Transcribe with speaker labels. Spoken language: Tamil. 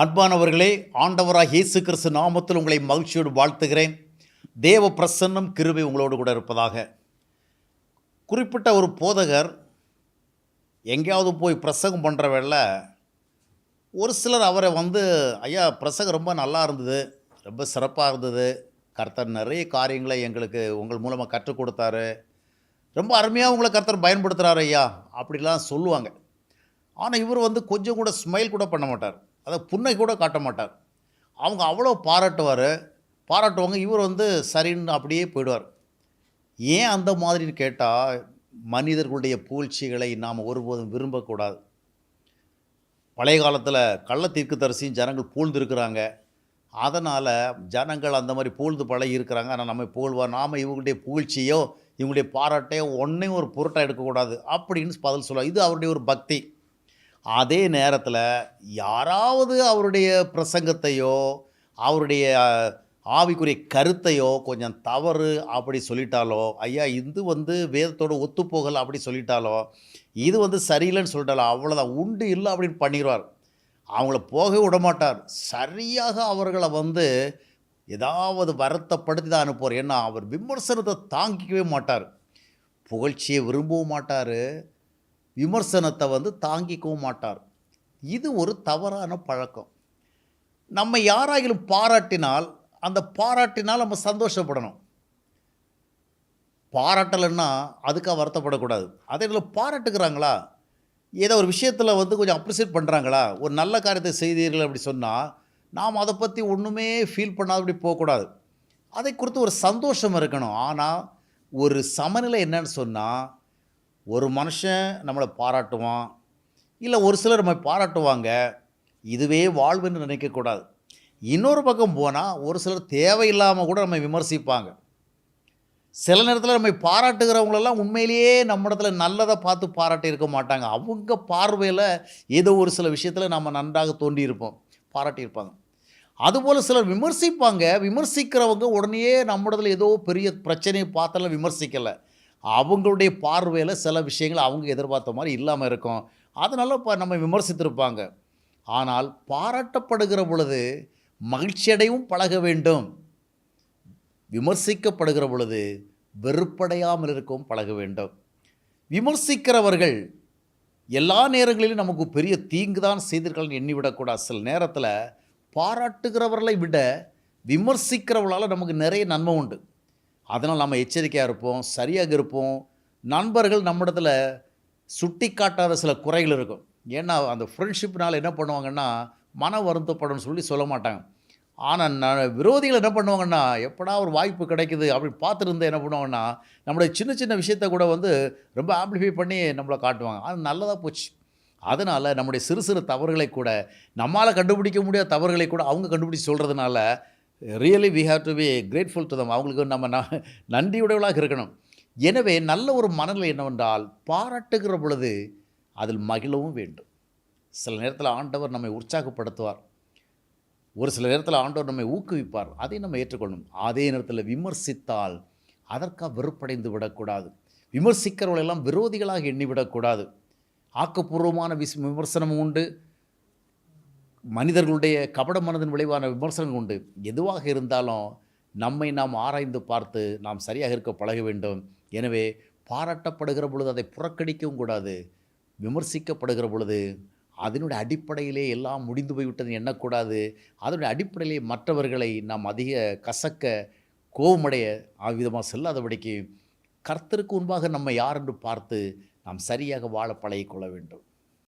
Speaker 1: அன்பானவர்களே ஆண்டவராக இயேசு கிறிஸ்து நாமத்தில் உங்களை மகிழ்ச்சியோடு வாழ்த்துகிறேன். தேவ பிரசன்னம் கிருபை உங்களோடு கூட இருப்பதாக. குறிப்பிட்ட ஒரு போதகர் எங்கேயாவது போய் பிரசங்கம் பண்ணுற வேலை ஒரு சிலர் அவரை வந்து ஐயா பிரசங்கம் ரொம்ப நல்லா இருந்தது ரொம்ப சிறப்பாக இருந்தது. கர்த்தர் நிறைய காரியங்களை எங்களுக்கு உங்கள் மூலமாக கற்றுக் கொடுத்தாரு. ரொம்ப அருமையாக உங்களை கர்த்தர் பயன்படுத்துகிறாரு ஐயா அப்படிலாம் சொல்லுவாங்க. ஆனால் இவர் வந்து கொஞ்சம் கூட ஸ்மைல் கூட பண்ண மாட்டார். அதை புன்னை கூட காட்ட மாட்டார். அவங்க அவ்வளோ பாராட்டுவார். பாராட்டுவாங்க இவர் வந்து சரின்னு அப்படியே போயிடுவார். ஏன் அந்த மாதிரின்னு கேட்டால் மனிதர்களுடைய பூழ்ச்சிகளை நாம் ஒருபோதும் விரும்பக்கூடாது. பழைய காலத்தில் கள்ள தீர்க்கதரிசியும் ஜனங்கள் பூழ்ந்துருக்கிறாங்க அதனால் ஜனங்கள் அந்த மாதிரி பூழ்ந்து பழகி இருக்கிறாங்க. ஆனால் நம்ம புகழ்வார் நாம் இவங்களுடைய புகழ்ச்சியோ இவங்களுடைய பாராட்டையோ ஒன்றையும் ஒரு பொருட்டாக எடுக்கக்கூடாது. அப்படின்னு பதில் சொல்லுவாங்க இது அவருடைய ஒரு பக்தி. அதே நேரத்தில் யாராவது அவருடைய பிரசங்கத்தையோ அவருடைய ஆவிக்குரிய கருத்தையோ கொஞ்சம் தவறு அப்படி சொல்லிட்டாலோ ஐயா இது வந்து வேதத்தோட ஒத்துப்போகலை அப்படி சொல்லிட்டாலோ இது வந்து சரியில்லைன்னு சொல்லிட்டாலோ அவ்வளோதான் உண்டு இல்லை அப்படின்னு பண்ணிடுவார் அவங்கள போகவே விடமாட்டார். சரியாக அவர்களை வந்து ஏதாவது வருத்தப்படுத்தி தான் அனுப்புவார். ஏன்னா அவர் விமர்சனத்தை தாங்கிக்கவே மாட்டார். புகழ்ச்சியை விரும்பவும் மாட்டார். விமர்சனத்தை வந்து தாங்கிக்கவும் மாட்டார். இது ஒரு தவறான பழக்கம். நம்ம யாராகிலும் பாராட்டினால் அந்த பாராட்டினால் நம்ம சந்தோஷப்படணும். பாராட்டலைன்னா அதுக்காக வருத்தப்படக்கூடாது. அதே இதில் பாராட்டுக்கிறாங்களா ஏதோ ஒரு விஷயத்தில் வந்து கொஞ்சம் அப்ரிசியேட் பண்ணுறாங்களா ஒரு நல்ல காரியத்தை செய்தீர்கள் அப்படி சொன்னால் நாம் அதை பற்றி ஒன்றுமே ஃபீல் பண்ணாத அப்படி போகக்கூடாது. அதை குறித்து ஒரு சந்தோஷம் இருக்கணும். ஆனால் ஒரு சமநிலை என்னன்னு சொன்னால் ஒரு மனுஷன் நம்மளை பாராட்டுவான் இல்லை ஒரு சிலர் நம்ம பாராட்டுவாங்க இதுவே வாழ்வுன்னு நினைக்கக்கூடாது இன்னொரு பக்கம் போனால் ஒரு சிலர் தேவையில்லாமல் கூட நம்ம விமர்சிப்பாங்க. சில நேரத்தில் நம்ம பாராட்டுகிறவங்களெல்லாம் உண்மையிலேயே நம்ம இடத்துல நல்லதை பார்த்து பாராட்டி இருக்க மாட்டாங்க. அவங்க பார்வையில் ஏதோ ஒரு சில விஷயத்தில் நம்ம நன்றாக தோண்டியிருப்போம் பாராட்டியிருப்பாங்க அதுபோல் சிலர் விமர்சிப்பாங்க விமர்சிக்கிறவங்க உடனே நம்ம ஏதோ பெரிய பிரச்சனையை பார்த்தாலும் விமர்சிக்கலை. அவங்களுடைய பார்வையில் சில விஷயங்கள் அவங்க எதிர்பார்த்த மாதிரி இல்லாமல் இருக்கும். அதனால் இப்போ நம்ம விமர்சித்திருப்பாங்க. ஆனால் பாராட்டப்படுகிற பொழுது மகிழ்ச்சியடையும் பழக வேண்டும். விமர்சிக்கப்படுகிற பொழுது வெறுப்படையாமல் இருக்கவும் பழக வேண்டும். விமர்சிக்கிறவர்கள் எல்லா நேரங்களிலும் நமக்கு பெரிய தீங்கு தான் செய்தீர்கள் எண்ணிவிடக்கூடாது. சில நேரத்தில் பாராட்டுகிறவர்களை விட விமர்சிக்கிறவர்களால் நமக்கு நிறைய நன்மை உண்டு. அதனால் நம்ம எச்சரிக்கையாக இருப்போம் சரியாக இருப்போம். நண்பர்கள் நம்மிடத்தில் சுட்டி காட்டாத சில குறைகள் இருக்கும். ஏன்னா அந்த ஃப்ரெண்ட்ஷிப்னால் என்ன பண்ணுவாங்கன்னா மன வருத்தப்படும் சொல்லி சொல்ல மாட்டாங்க. ஆனால் நான் விரோதிகள் என்ன பண்ணுவாங்கன்னா எப்படா ஒரு வாய்ப்பு கிடைக்குது அப்படி பார்த்துருந்து என்ன பண்ணுவாங்கன்னா நம்மளுடைய சின்ன சின்ன விஷயத்த கூட வந்து ரொம்ப ஆம்பிளிஃபை பண்ணி நம்மளை காட்டுவாங்க. அது நல்லதாக போச்சு. அதனால் நம்முடைய சிறு சிறு தவறுகளை கூட நம்மால் கண்டுபிடிக்க முடியாத தவறுகளை கூட அவங்க கண்டுபிடிச்சி சொல்கிறதுனால really we have to be grateful to them அவங்களுக்கு நம்ம ந நன்றியுடையவளாக இருக்கணும். எனவே நல்ல ஒரு மனநிலை என்னவென்றால் பாராட்டுகிற பொழுது அதில் மகிழவும் வேண்டும். சில நேரத்தில் ஆண்டவர் நம்மை உற்சாகப்படுத்துவார். ஒரு சில நேரத்தில் ஆண்டவர் நம்மை ஊக்குவிப்பார். அதை நம்ம ஏற்றுக்கொள்ளணும். அதே நேரத்தில் விமர்சித்தால் அதற்காக வெறுப்படைந்து விடக்கூடாது. விமர்சிக்கிறவர்களெல்லாம் விரோதிகளாக எண்ணிவிடக்கூடாது. ஆக்கப்பூர்வமான விஸ் விமர்சனமும் உண்டு. மனிதர்களுடைய கபட மனதின் விளைவான விமர்சனங்கள் உண்டு. எதுவாக இருந்தாலும் நம்மை நாம் ஆராய்ந்து பார்த்து நாம் சரியாக இருக்க பழக வேண்டும். எனவே பாராட்டப்படுகிற பொழுது அதை புறக்கணிக்கவும் கூடாது. விமர்சிக்கப்படுகிற பொழுது அதனுடைய அடிப்படையிலே எல்லாம் முடிந்து போய்விட்டது எண்ணக்கூடாது. அதனுடைய அடிப்படையிலே மற்றவர்களை நாம் அதிக கசக்க கோபமடைய ஆவிதமாக செல்லாதபடிக்கு கர்த்தருக்கு முன்பாக நம்ம யார் என்று பார்த்து நாம் சரியாக வாழ பழகிக்கொள்ள வேண்டும்.